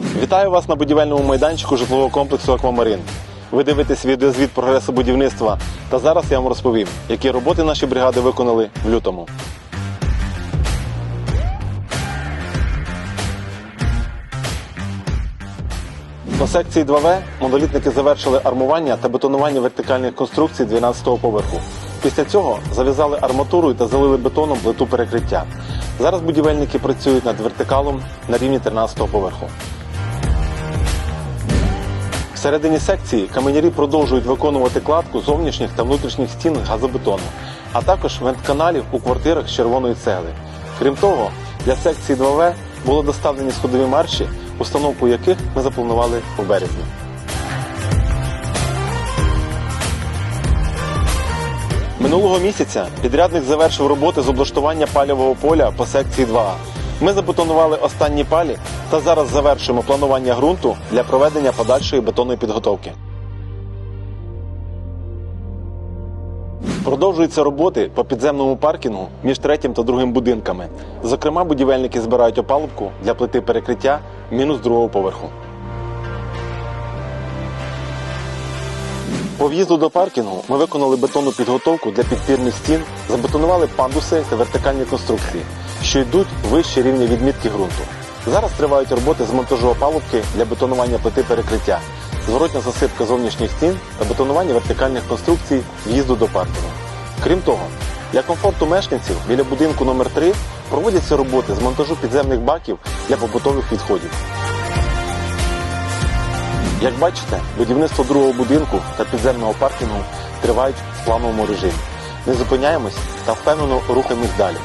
Вітаю вас на будівельному майданчику житлового комплексу Аквамарин. Ви дивитесь відеозвіт прогресу будівництва. Та зараз я вам розповім, які роботи наші бригади виконали в лютому. По секції 2В монолітники завершили армування та бетонування вертикальних конструкцій 12-го поверху. Після цього зав'язали арматурою та залили бетоном плиту перекриття. Зараз будівельники працюють над вертикалом на рівні 13-го поверху. Всередині секції каменярі продовжують виконувати кладку зовнішніх та внутрішніх стін газобетону, а також вентканалів у квартирах з червоної цегли. Крім того, для секції 2В було доставлені сходові марші, установку яких ми запланували у березні. Минулого місяця підрядник завершив роботи з облаштування палівого поля по секції 2А. Ми забетонували останні палі та зараз завершуємо планування ґрунту для проведення подальшої бетонної підготовки. Продовжуються роботи по підземному паркінгу між третім та другим будинками. Зокрема, будівельники збирають опалубку для плити перекриття мінус другого поверху. По в'їзду до паркінгу ми виконали бетонну підготовку для підпірних стін, забетонували пандуси та вертикальні конструкції, що йдуть вище рівня відмітки ґрунту. Зараз тривають роботи з монтажу опалубки для бетонування плити перекриття, зворотня засипка зовнішніх стін та бетонування вертикальних конструкцій в'їзду до паркінгу. Крім того, для комфорту мешканців біля будинку номер 3 проводяться роботи з монтажу підземних баків для побутових відходів. Як бачите, будівництво другого будинку та підземного паркінгу тривають в плановому режимі. Не зупиняємось та впевнено рухаємось далі.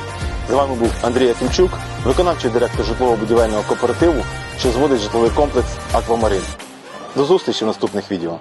З вами був Андрій Якимчук, виконавчий директор житлово-будівельного кооперативу, що зводить житловий комплекс Аквамарин. До зустрічі в наступних відео.